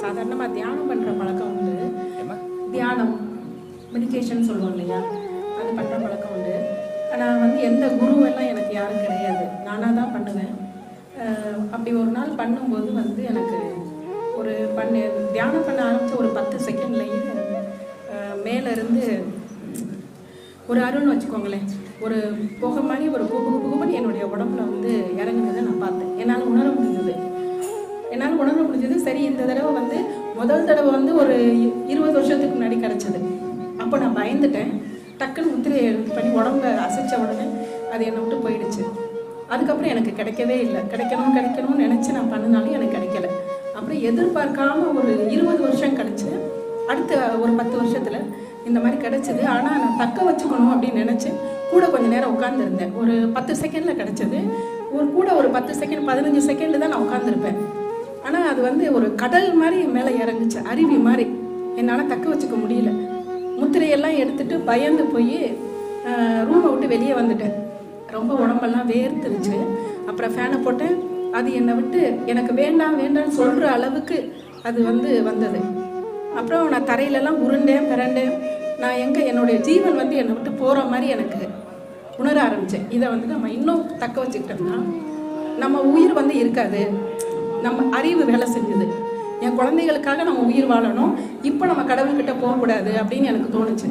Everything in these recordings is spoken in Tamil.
சாதாரணமாக தியானம் பண்ணுற பழக்கம் உண்டு தியானம் மெடிடேஷன் சொல்லுவோம் இல்லையா அது பண்ணுற பழக்கம் உண்டு ஆனால் வந்து எந்த குருவெல்லாம் எனக்கு யாரும் கிடையாது நானாக தான் பண்ணுவேன் அப்படி ஒரு நாள் பண்ணும்போது வந்து எனக்கு ஒரு பண்ணு தியானம் பண்ண ஆரம்பித்த ஒரு பத்து செகண்ட்லேயே மேலேருந்து ஒரு அருள்னு வச்சுக்கோங்களேன் ஒரு புகை மாதிரி ஒரு குபு குபுன்னு என்னுடைய உடம்புல வந்து இறங்குனதை நான் பார்த்தேன் என்னால் உணர முடிஞ்சது என்னால் உணர முடிஞ்சது. சரி இந்த தடவை வந்து முதல் தடவை வந்து ஒரு இருபது வருஷத்துக்கு முன்னாடி கிடச்சிது. அப்போ நான் பயந்துட்டேன். டக்குன்னு முத்திரையை பண்ணி உடம்ப அசைச்ச உடனே அது என்னை விட்டு போயிடுச்சு. அதுக்கப்புறம் எனக்கு கிடைக்கவே இல்லை. கிடைக்கணும் கிடைக்கணும்னு நினச்சி நான் பண்ணினாலும் எனக்கு கிடைக்கல. அப்புறம் எதிர்பார்க்காம ஒரு இருபது வருஷம் கிடச்சி அடுத்த ஒரு பத்து வருஷத்தில் இந்த மாதிரி கிடச்சிது. ஆனால் நான் தக்க வச்சுக்கணும் அப்படின்னு நினச்சி கூட கொஞ்சம் நேரம் உட்காந்துருந்தேன் ஒரு பத்து செகண்டில் கிடச்சிது. ஒரு கூட ஒரு பத்து செகண்ட் பதினஞ்சு செகண்டில் தான் நான் உட்காந்துருப்பேன் ஆனால் அது வந்து ஒரு கடல் மாதிரி மேலே இறங்குச்சு அருவி மாதிரி. என்னால் தக்க வச்சுக்க முடியல. முத்திரையெல்லாம் எடுத்துட்டு பயந்து போய் ரூமை விட்டு வெளியே வந்துட்டேன். ரொம்ப உடம்பெல்லாம் வேர்த்துருச்சு. அப்புறம் ஃபேனை போட்டேன். அது என்னை விட்டு எனக்கு வேண்டாம் வேண்டாம்னு சொல்கிற அளவுக்கு அது வந்து வந்தது. அப்புறம் நான் தரையிலலாம் உருண்டேன் பிறண்டேன் நான் எங்கே என்னுடைய ஜீவன் வந்து என்னை விட்டு போகிற மாதிரி எனக்கு உணர ஆரம்பித்தேன் இதை வந்து நம்ம இன்னும் தக்க வச்சுக்கிட்டோம்னா நம்ம உயிர் வந்து இருக்காது. நம்ம அறிவு வேலை செஞ்சுது. என் குழந்தைகளுக்காக நம்ம உயிர் வாழணும். இப்போ நம்ம கடவுள்கிட்ட போகக்கூடாது அப்படின்னு எனக்கு தோணுச்சு.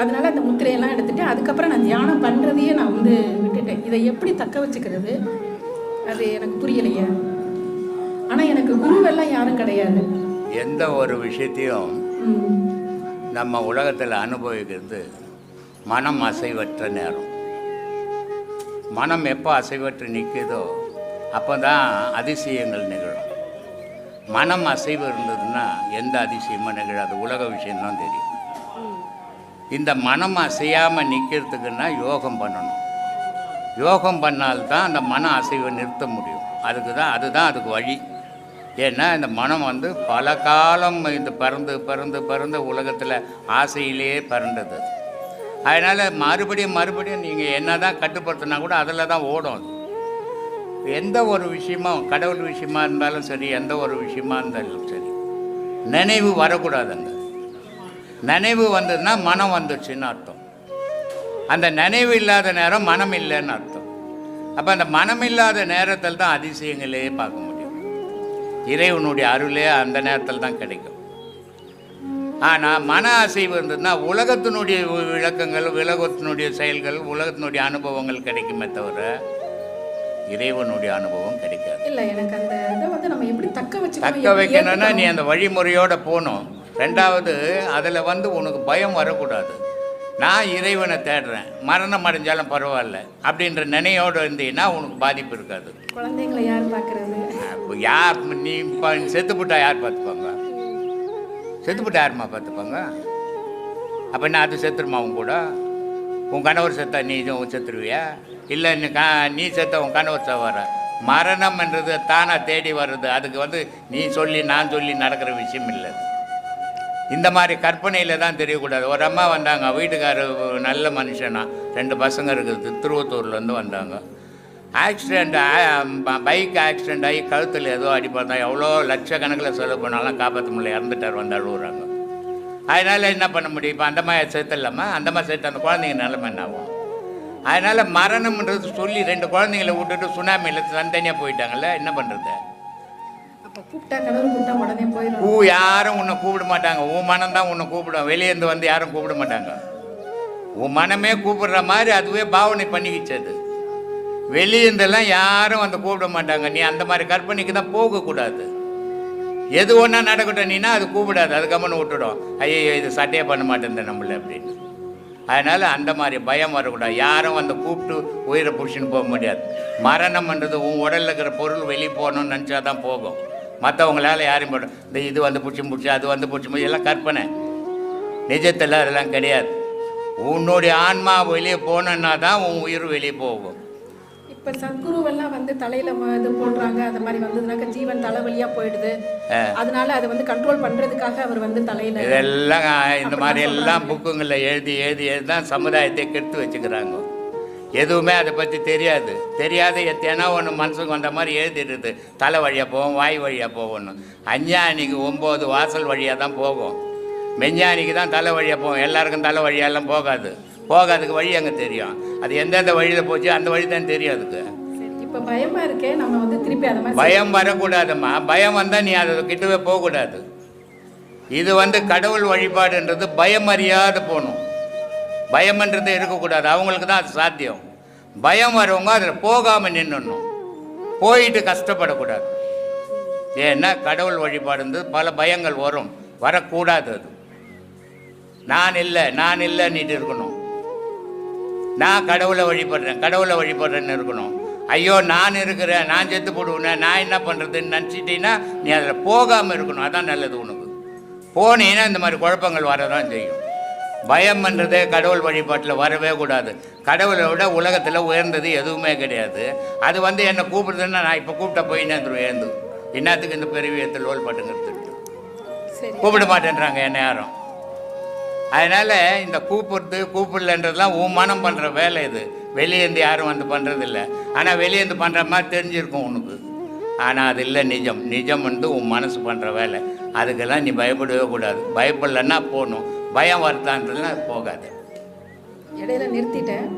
அதனால அந்த முத்திரையெல்லாம் எடுத்துட்டு அதுக்கப்புறம் நான் தியானம் பண்ணுறதையே நான் வந்து விட்டுட்டேன். இதை எப்படி தக்க வச்சுக்கிறது? அது எனக்கு புரியலையே. ஆனால் எனக்கு குருவெல்லாம் யாரும் கிடையாது. எந்த ஒரு விஷயத்தையும். நம்ம உலகத்தில் அனுபவிக்கிறது மனம் அசைவற்ற நேரம். மனம் எப்போ அசைவற்று நிற்குதோ அப்போ தான் அதிசயங்கள் நிகழும். மனம் அசைவு இருந்ததுன்னா எந்த அதிசயமும் நிகழாது. உலக விஷயம்தான் தெரியும். இந்த மனம் அசையாமல் நிற்கிறதுக்குன்னா யோகம் பண்ணணும். யோகம் பண்ணால்தான் அந்த மன அசைவை நிறுத்த முடியும். அதுக்கு தான் அதுதான் அதுக்கு வழி. ஏன்னா இந்த மனம் வந்து பல காலம் இந்த பறந்து பறந்து பறந்து உலகத்தில் ஆசையிலேயே பறந்தது. அதனால் மறுபடியும் மறுபடியும் நீங்கள் என்ன தான் கட்டுப்படுத்தினா கூட அதில் தான் ஓடும் அது. எந்த ஒரு விஷயமும் கடவுள் விஷயமா இருந்தாலும் சரி எந்த ஒரு விஷயமா இருந்தாலும் சரி நினைவு வரக்கூடாதுங்க. நினைவு வந்ததுன்னா மனம் வந்துச்சுன்னு அர்த்தம். அந்த நினைவு இல்லாத நேரம் மனம் இல்லைன்னு அர்த்தம். அப்போ அந்த மனம் இல்லாத நேரத்தில் தான் அதிசயங்களே பார்க்க முடியும். இறைவனுடைய அருளே அந்த நேரத்தில் தான் கிடைக்கும். ஆனால் மன அசைவு இருந்ததுன்னா உலகத்தினுடைய விளக்கங்கள் உலகத்தினுடைய செயல்கள் உலகத்தினுடைய அனுபவங்கள் கிடைக்குமே தவிர இறைவனுடைய அனுபவம் கிடைக்காது. இல்லை எனக்கு அந்த இதை வந்து நம்ம எப்படி தக்க வச்சுக்கணும் தக்க வைக்கணும்னா நீ? அந்த வழிமுறையோட போகணும். ரெண்டாவது அதில் வந்து உனக்கு பயம் வரக்கூடாது. நான் இறைவனை தேடுறேன். மரணம் அடைஞ்சாலும் பரவாயில்ல. அப்படின்ற நினையோடு இருந்தீங்கன்னா உனக்கு பாதிப்பு இருக்காது. குழந்தைங்களை யார் பார்க்கறது அப்போ யார் நீ இப்போ செத்துப்புட்டா யார் பார்த்துப்பாங்க செத்துப்புட்டா யாரும்மா பார்த்துப்பாங்க அப்போ என்ன அது செத்துருமா உன் கூட? உன் கணவர் செத்தா நீ இதுவும் செத்துருவியா? இல்லை நீ நீ செத்த உன் கணவர் மரணம் மரணம்ன்றது தானாக தேடி வர்றது அதுக்கு வந்து நீ சொல்லி நான் சொல்லி நடக்கிற விஷயம் இல்லை. இந்த மாதிரி கற்பனையில் தான் தெரியக்கூடாது. ஒரு அம்மா வந்தாங்க. வீட்டுக்காரர் நல்ல மனுஷனா. ரெண்டு பசங்க இருக்குது. திருவத்தூர்லேருந்து வந்தாங்க. ஆக்சிடெண்ட் பைக் ஆக்சிடெண்ட் ஆகி கழுத்தில் ஏதோ அடிப்பட்டா எவ்வளோ லட்சக்கணக்கில் செலவு பண்ணாலும் காப்பாற்ற முடியல. இறந்துட்டார் வந்து அழுகுறாங்க அதனால் என்ன பண்ண முடியும்? இப்போ அந்த மாதிரி சேர்த்துலாமா அந்த மாதிரி சேர்த்து அந்த குழந்தைங்க நிலைமை என்ன ஆகும்? அதனால் மரணம்ன்றது சொல்லி ரெண்டு குழந்தைங்களை விட்டுட்டு சுனாமியில் தனித்தனியாக போயிட்டாங்கல்ல என்ன பண்ணுறது ஊ யாரும் உன்னை கூப்பிட மாட்டாங்க. உன் மனம் தான் உன்னை கூப்பிடும். வெளியேருந்து வந்து யாரும் கூப்பிட மாட்டாங்க. உன் மனமே கூப்பிடுற மாதிரி அதுவே பாவனை பண்ணிக்கிச்சு அது வெளியேருந்தெல்லாம் யாரும் வந்து கூப்பிட மாட்டாங்க. நீ அந்த மாதிரி கற்பனைக்கு தான் போகக்கூடாது. எது ஒன்றா நடக்கட்டும் நீனா அது கூப்பிடாது. அது கம்மன்னு விட்டுடும். ஐயோ இது சட்டையே பண்ண மாட்டேன் நம்மள அப்படின்னு. அதனால் அந்த மாதிரி பயம் வரக்கூடாது. யாரும் வந்து கூப்பிட்டு உயிரை பிடிச்சின்னு போக முடியாது. மரணம்ன்றது உன் உடலில் இருக்கிற பொருள் வெளியே போகணும்னு நினச்சா தான் போகும். மற்றவங்களால யாரையும் போடும் இந்த இது வந்து பிடிச்சி பிடிச்சி அது வந்து பிடிச்சி பிடிச்சி எல்லாம் கற்பனை. நிஜத்தில் அதெல்லாம் கிடையாது. உன்னுடைய ஆன்மா வெளியே போகணுன்னா தான் உன் உயிர் வெளியே போகும். இப்போ சத்குருவெல்லாம் வந்து தலையில இது போடுறாங்க அந்த மாதிரி வந்ததுனாக்க ஜீவன் தலைவலியா போயிடுது. அதனால அதை வந்து கண்ட்ரோல் பண்றதுக்காக அவர் வந்து தலையில இதெல்லாம் இந்த மாதிரி எல்லாம் புக்குங்களில் எழுதி எழுதி எழுதி தான் சமுதாயத்தை கெடுத்து வச்சுக்கிறாங்க. எதுவுமே அதை பற்றி தெரியாது. தெரியாத எத்தேனா ஒன்று மனசுக்கு வந்த மாதிரி எழுதிடுது. தலை வழியாக போவோம் வாய் வழியாக போவோம்னு. அஞ்ஞானிக்கு ஒம்பது வாசல் வழியாக தான் போகும் மெஞ்ஞானிக்கு தான் தலை வழியாக போகும் எல்லாருக்கும் தலை வழியாலாம் போகாது. போகாதுக்கு வழி அங்கே தெரியும்? அது எந்தெந்த வழியில் போச்சு அந்த வழி தான் தெரியும் அதுக்கு. இப்போ பயமா இருக்கே நம்ம வந்து திருப்பி அதை மாதிரி பயம் வரக்கூடாதும்மா. பயம் வந்தால் நீ அதை கிட்டவே போகக்கூடாது. இது வந்து கடவுள் வழிபாடுன்றது பயம் அறியாத போகணும். பயம்ன்றது இருக்கக்கூடாது. அவங்களுக்கு தான் அது சாத்தியம். பயம் வரவங்க அதில் போகாமல் நின்றுடணும் போயிட்டு கஷ்டப்படக்கூடாது. ஏன்னா கடவுள் வழிபாடுன்றது பல பயங்கள் வரும். வரக்கூடாது அது. நான் இல்லை நான் இல்லைன்னுட்டு இருக்கணும். நான் கடவுளை வழிபடுறேன் கடவுளை வழிபடுறேன்னு இருக்கணும். ஐயோ நான் இருக்கிறேன் நான் செத்து போடுவேன் நான் என்ன பண்ணுறதுன்னு நினச்சிட்டீங்கன்னா நீ அதில் போகாமல் இருக்கணும். அதான் நல்லது உனக்கு. போனீங்கன்னா இந்த மாதிரி குழப்பங்கள் வரதான் செய்யும். பயம்ன்றதே கடவுள் வழிபாட்டில் வரவே கூடாது. கடவுளை விட உலகத்தில் உயர்ந்தது எதுவுமே கிடையாது. அது வந்து என்னை கூப்பிடுதுன்னா நான் இப்போ கூப்பிட்ட போய் நேர்ந்துருவேன் எழுந்து என்னத்துக்கு இந்த பெருவியத்தில் லோல் பட்டுங்கிறது சரி. கூப்பிட மாட்டேன்றாங்க என்ன யாரும். அதனால் இந்த கூப்பிடுறது கூப்பிடலன்றதுலாம் உன் மனம் பண்ணுற வேலை இது. வெளியேந்து யாரும் வந்து பண்ணுறதில்ல ஆனால் வெளியேந்து பண்ணுற மாதிரி தெரிஞ்சிருக்கும் உனக்கு. ஆனால் அது இல்லை நிஜம். நிஜம் வந்து உன் மனசு பண்ணுற வேலை. அதுக்கெல்லாம் நீ பயப்படவே கூடாது. பயப்படலன்னா போகணும் பயம் வருதான்றதுலாம் போகாது. இடையில நிறுத்திட்டேன்.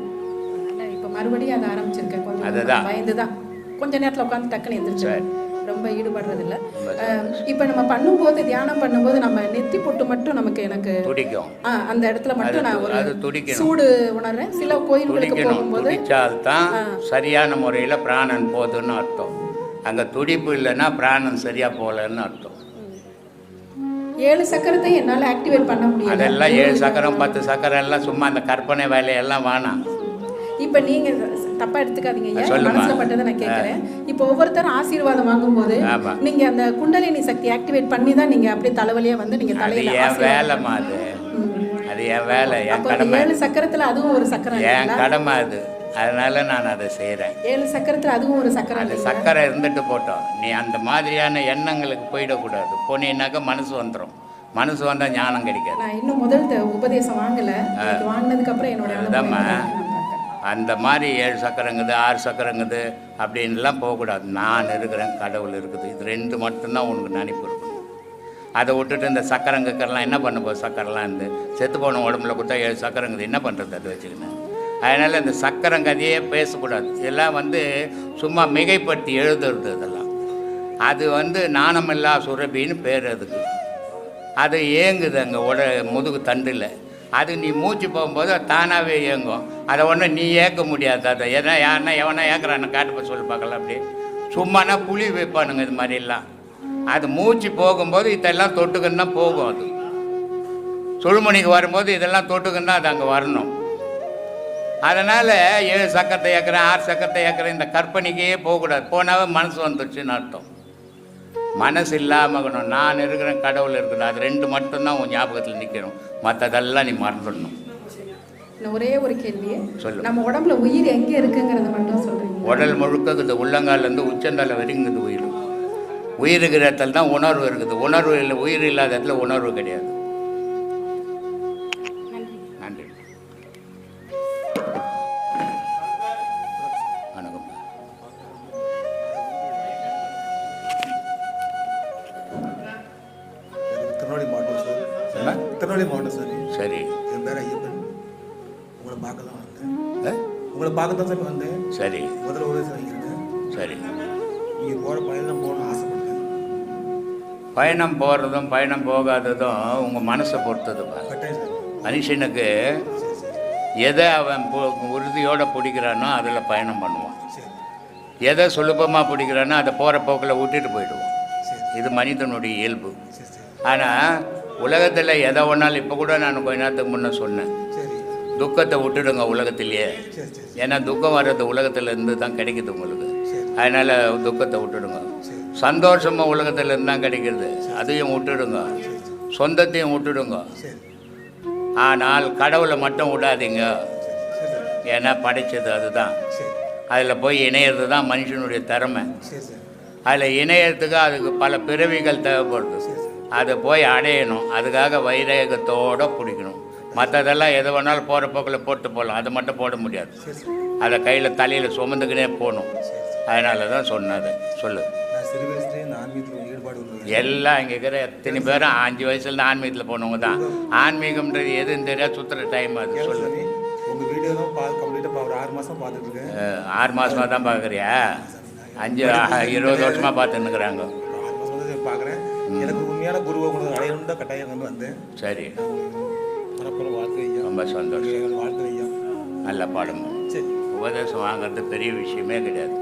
இப்போ மறுபடியும் அதை ஆரம்பிச்சிருக்கேன். கொஞ்சம் அதுதான். பயந்து தான் கொஞ்ச நேரத்தில் உட்காந்து டக்குன்னு எந்திரிச்சிருவேன். ரொம்ப ஈடுபடுறது இல்ல ரொம்ப அஹ், இப்போ நம்ம பண்ணும்போது தியானம் பண்ணும்போது நம்ம நெத்தி பொட்டு மட்டும் நமக்கு எனக்கு துடிக்கும். அந்த இடத்துல மட்டும் நான் ஒரு. சூடு உணர்றேன். சில கோயில்களுக்கு போகும்போது துடிச்சால்தான் சரியான முறையில் பிராணன் போகுதுன்னு அர்த்தம். அங்கே துடிப்பு இல்லைன்னா பிராணன் சரியாக போகலன்னு அர்த்தம். ஏழு சக்கரத்தை என்னால ஆக்டிவேட் பண்ண முடியல. அதெல்லாம் ஏழு சக்கரம் பத்து சக்கரம் எல்லாம் சும்மா அந்த கற்பனை வேலையெல்லாம் வேணாம். இப்ப நீங்க தப்பா எடுத்துக்காதீங்க ஐயா. மனசுல பட்டதை நான் கேட்கறேன் இப்போ ஒவ்வொருத்தரும் ஆசீர்வாதம் வாங்கும்போது ஆமா. நீங்க அந்த குண்டலினி சக்தி ஆக்டிவேட் பண்ணி தான் நீங்க அப்படியே தலைவலியா வந்து நீங்க அது தலையில வேலைம்மா அது. அது என் வேலை என் கடமை. ஏழு சக்கரத்துல அதுவும் ஒரு சக்கரம் என் கடமை அது. அதனால நான் அதை செய்கிறேன் ஏழு சக்கரத்துல அதுவும் ஒரு சக்கரம் அது சக்கரை இருந்துட்டு போட்டோம். நீ அந்த மாதிரியான எண்ணங்களுக்கு போயிடக்கூடாது. போனீன்னாக்கா மனசு வந்துடும் மனசு வந்தால் ஞானம் கிடைக்காது. நான் இன்னும் முதல் உபதேசம் வாங்கல. வாங்கினதுக்கு அப்புறம் என்னோட அந்த மாதிரி ஏழு சக்கரங்குது ஆறு சக்கரங்குது அப்படின்லாம் போகக்கூடாது. நான் இருக்கிறேன் கடவுள் இருக்குது. இது ரெண்டு மட்டும்தான் உனக்கு நினைப்பு இருக்கணும் அதை விட்டுட்டு இந்த சக்கரங்கக்கெல்லாம் என்ன பண்ண போகுது? சக்கரெல்லாம் இருந்து செத்து போன உடம்புல கொடுத்தா ஏழு சக்கரங்குது. என்ன பண்ணுறது அது வச்சுக்கின்னு? அதனால் இந்த சக்கரங்கதையே பேசக்கூடாது. இதெல்லாம் வந்து சும்மா மிகைப்படுத்தி எழுதுறது இதெல்லாம். அது வந்து நாணமில்லா சுரபின்னு பேர் அதுக்கு. அது ஏங்குது அங்கே உட முதுகு தண்டில். அது நீ மூச்சு போகும்போது தானாகவே இயங்கும். அதை ஒன்றும் நீ ஏற்க முடியாது அதை. எதனா யாருன்னா எவனா ஏற்கிறான்னு காட்டுப்ப சொல்லி பார்க்கலாம் அப்படி. சும்மானா புளி வைப்பானுங்க இது மாதிரிலாம். அது மூச்சு போகும்போது இதெல்லாம் தொட்டுக்குன்னு தான் போகும் அது. சுழுமணிக்கு வரும்போது இதெல்லாம் தொட்டுக்குன்னு தான் அது அங்கே வரணும். அதனால் ஏழு சக்கரத்தை ஏற்கிறேன் ஆறு சக்கரத்தை ஏற்கிறேன் இந்த கற்பனைக்கே போகக்கூடாது. போனாவே மனசு வந்துடுச்சுன்னு அர்த்தம். மனசு இல்லாமல் இருக்கணும் நான் இருக்கிறேன் கடவுள் இருக்கணும் அது ரெண்டு மட்டும்தான் உன் ஞாபகத்தில் நிற்கணும் மற்றதெல்லாம் நீ மறந்துடணும். ஒரே ஒரு கேள்வி சொல்லு. நம்ம உடம்புல உயிர் எங்க இருக்குங்கிறத மட்டும் சொல்றீங்க. உடல் முழுக்க இருக்குது உள்ளங்கால்லேருந்து உச்சந்தலை வரைக்குங்குது உயிர். உயிர் இருக்கிற இடத்துல தான் உணர்வு இருக்குது. உணர்வு இல்லை உயிர் இல்லாத இடத்துல உணர்வு கிடையாது. திருநெல்வேலி மாவட்டம் சார். சரி. என் பேர் ஐயப்பன். உங்களை பார்க்க தான் வந்தேன்? உங்களை பார்க்க தான் சார் வந்தேன். சரி. முதல்ல உதவி வாங்கியிருக்கேன் சரி. நீங்கள் போகிற பயணம் போகணும்னு ஆசைப்பட்டேன் பயணம் போகிறதும் பயணம் போகாததும் உங்கள் மனசை பொறுத்ததுப்பா சார். மனுஷனுக்கு சரி சரி. எதை அவன் உறுதியோட பிடிக்கிறானோ அதில் பயணம் பண்ணுவான். சரி. எதை சுலபமாக பிடிக்கிறானோ அதை போகிற போக்கில் விட்டுட்டு போயிடுவான். சரி. இது மனிதனுடைய இயல்பு. சரி சரி. ஆனால் உலகத்தில் எதை ஒன்றாலும் இப்போ கூட நான் கொஞ்ச நேரத்துக்கு முன்னே சொன்னேன். துக்கத்தை விட்டுடுங்க உலகத்திலேயே. ஏன்னா துக்கம் வர்றது உலகத்துல தான் கிடைக்குது உங்களுக்கு. அதனால் துக்கத்தை விட்டுடுங்க. சந்தோஷமாக உலகத்துல இருந்து தான் கிடைக்கிறது. அதையும் விட்டுடுங்க. சொந்தத்தையும் விட்டுடுங்க. ஆனால் கடவுளை மட்டும் விடாதீங்க. ஏன்னா படைச்சது அதுதான். அதில் போய் இணையிறது தான் மனுஷனுடைய திறமை. அதில் இணையறதுக்கு அதுக்கு பல பிறவிகள் தேவைப்படுது. அதை போய் அடையணும். அதுக்காக வைரேகத்தோடு பிடிக்கணும். மற்றதெல்லாம் எது வேணாலும் போகிற போக்கில் போட்டு போகலாம் அது மட்டும் போட முடியாது. அதை கையில் தலையில் சுமந்துக்கினே போகணும். அதனால தான் சொன்னது சொல்லு. எல்லாம் இங்கே இருக்கிற எத்தனை பேரும் அஞ்சு வயசுல ஆன்மீகத்தில் போனவங்க தான். ஆன்மீகம்ன்றது எதுன்னு தெரியாது சுற்றுற டைம் அது. சொல்லு. ஆறு மாதம் பார்த்துட்டு இருக்கேன். அஹ், ஆறு மாசமா தான் பார்க்குறியா அஞ்சு இருபது வருஷமாக பார்த்துன்னுக்குறாங்க பார்க்குறேன் உண்மையான குருவை உங்களுக்கு அடையணும் தான் கட்டாயம் வந்து வந்தேன் சரி. பரப்புற வாழ்க்கை ஐயா. ரொம்ப சந்தோஷம். வாழ்க்கை ஐயா. நல்ல பாடம். சரி. உபதேசம் வாங்குறது பெரிய விஷயமே கிடையாது.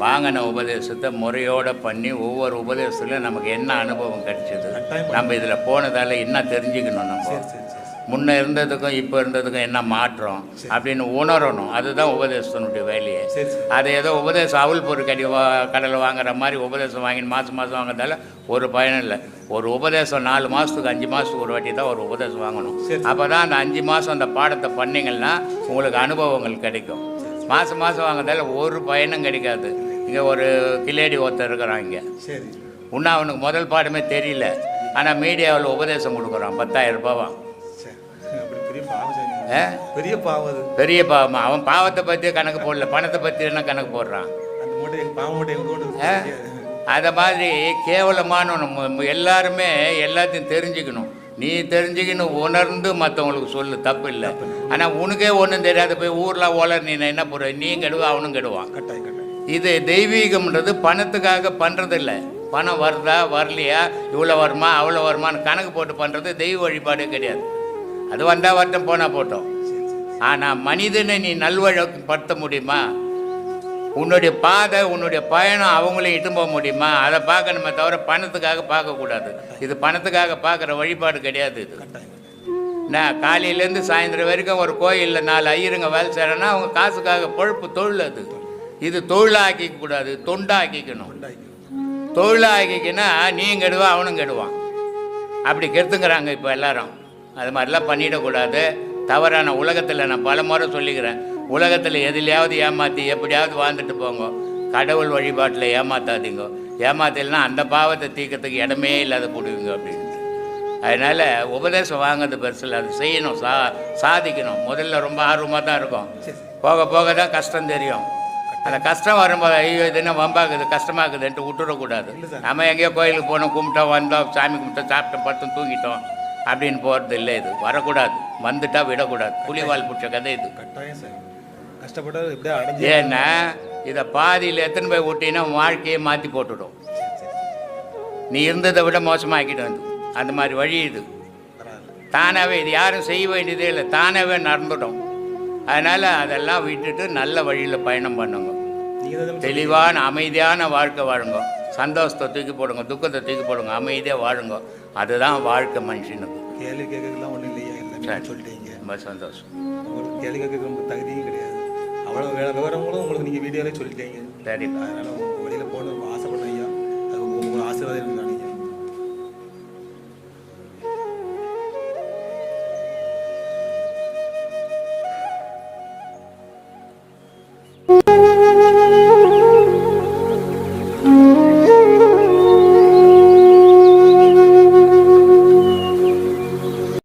வாங்கின உபதேசத்தை முறையோட பண்ணி ஒவ்வொரு உபதேசத்துலையும் நமக்கு என்ன அனுபவம் கிடைச்சது? நம்ம இதில் போனதால என்ன தெரிஞ்சுக்கணும் நம்ம? சரி சரி சரி. முன்ன இருந்ததுக்கும் இப்போ இருந்ததுக்கும் என்ன மாற்றம் அப்படின்னு உணரணும். அதுதான் உபதேசத்தினுடைய வேலையே. அது ஏதோ உபதேசம் அவல் பொருள் கடி வா கடலில் வாங்குற மாதிரி உபதேசம் வாங்கி மாதம் மாதம் வாங்குறதால ஒரு பயனும் இல்லை. ஒரு உபதேசம் நாலு மாதத்துக்கு அஞ்சு மாதத்துக்கு ஒரு வாட்டி தான் ஒரு உபதேசம் வாங்கணும். அப்போ தான் அந்த அஞ்சு மாதம் அந்த பாடத்தை பண்ணீங்கன்னா உங்களுக்கு அனுபவங்கள் கிடைக்கும். மாதம் மாதம் வாங்குறதால ஒரு பயனும் கிடைக்காது. இங்கே ஒரு கிலேடி ஒருத்தர் இருக்கிறான் இங்கே. இன்னும் அவனுக்கு முதல் பாடமே தெரியல. ஆனால் மீடியாவில் உபதேசம் கொடுக்குறான். பத்தாயிரம் ரூபாவா பெரிய பாவம் அது. பெரிய பாவமா? அவன் பாவத்தை பற்றி கணக்கு போடல. பணத்தை பற்றி என்ன கணக்கு போடுறான்? அந்த மூட்டை பாவம் மூட்டை? அதை மாதிரி கேவலமான நம்ம எல்லாருமே எல்லாத்தையும் தெரிஞ்சுக்கணும். நீ தெரிஞ்சுக்கணும் உணர்ந்து மற்றவங்களுக்கு சொல்லு. தப்பு இல்லை. ஆனால் உனக்கே ஒன்றும் தெரியாது போய் ஊரில் ஓலர் நீ என்ன போடுற? நீ கெடுவா அவனும் கெடுவான். இது தெய்வீகம்ன்றது பணத்துக்காக பண்ணுறதில்ல பணம் வருதா வரலையா இவ்வளோ வருமா அவ்வளோ வருமான்னு கணக்கு போட்டு பண்ணுறது தெய்வ வழிபாடே கிடையாது. அது வந்தால் வரட்டும் போனால் போட்டோம். ஆனால் மனிதனை நீ நல்வழப்படுத்த முடியுமா? உன்னுடைய பாதை உன்னுடைய பயணம் அவங்களையும் இட்டு போக முடியுமா? அதை பார்க்கணுமே தவிர பணத்துக்காக பார்க்கக்கூடாது இது பணத்துக்காக பார்க்குற வழிபாடு கிடையாது இது. நான் காலையிலேருந்து சாயந்தரம் வரைக்கும் ஒரு கோயிலில் நாலு ஐயருங்க வேலை செய்கிறேன்னா அவங்க காசுக்காக பொழுப்பு தொழில் அது. இது தொழிலாக்கிக்க கூடாது தொண்டாக்கிக்கணும். தொழிலாக்கிக்கினா நீ கெடுவா அவனும் கெடுவான். அப்படி கெடுத்துங்கிறாங்க இப்போ எல்லாரும். அது மாதிரிலாம் பண்ணிடக்கூடாது. தவறான உலகத்தில் நான் பல முறை சொல்லிக்கிறேன். உலகத்தில் எதுலையாவது ஏமாற்றி எப்படியாவது வாழ்ந்துட்டு போங்க. கடவுள் வழிபாட்டில் ஏமாத்தாதீங்க. ஏமாத்தலைன்னா அந்த பாவத்தை தீர்க்கறதுக்கு இடமே இல்லாத போடுவீங்க அப்படின்ட்டு. அதனால் உபதேசம் வாங்குறது பெருசில் அது செய்யணும். சா சாதிக்கணும். முதல்ல ரொம்ப ஆர்வமாக தான் இருக்கும். போக போக தான் கஷ்டம் தெரியும். அந்த கஷ்டம் வரும்போது ஐயோ இது என்ன வம்பாக்குது கஷ்டமாக்குதுன்ட்டு விட்டுறக்கூடாது இல்லை சார். நம்ம எங்கேயோ கோயிலுக்கு போனோம் கும்பிட்டோம் வந்தோம் சாமி கும்பிட்டோம் சாப்பிட்டோம் படுத்தோம் தூங்கிட்டோம். அப்படின்னு போகிறது இல்லை இது. வரக்கூடாது. வந்துட்டா விடக்கூடாது. புலிவால் பிடிச்ச கதை இது. கஷ்டப்பட்டா ஏன்னா இதை பாதியில் எத்தனை போய் விட்டீங்கன்னா வாழ்க்கையை மாற்றி போட்டுடும். நீ இருந்ததை விட மோசமாக்கிட்டு வந்து. அந்த மாதிரி வழி இது. தானாகவே இது யாரும் செய்ய வேண்டியதே இல்லை. தானாகவே நடந்துடும். அதனால் அதெல்லாம் விட்டுட்டு நல்ல வழியில் பயணம் பண்ணுங்க. தெளிவான அமைதியான வாழ்க்கை வாழுங்க. சந்தோஷத்தை தூக்கி போடுங்க. துக்கத்தை தூக்கி போடுங்க. அமைதியாக வாழுங்க. அதுதான் வாழ்க்கை மனுஷனுக்கு. கேள்வி கேட்கறதுலாம் ஒன்றும் இல்லையா எல்லாமே சொல்லிட்டீங்க. ரொம்ப சந்தோஷம். உங்களுக்கு கேள்வி கேட்கறது ரொம்ப தகுதியும் கிடையாது. அவ்வளோ வேலை விவரங்களும் உங்களுக்கு நீங்கள் வீடியோவிலே சொல்லிட்டீங்க. சரி அதனால் உங்கள் வழியில் போகணும்னு ஆசைப்படுறீங்க அது உங்களோட ஆசீர்வாதம் எனக்கு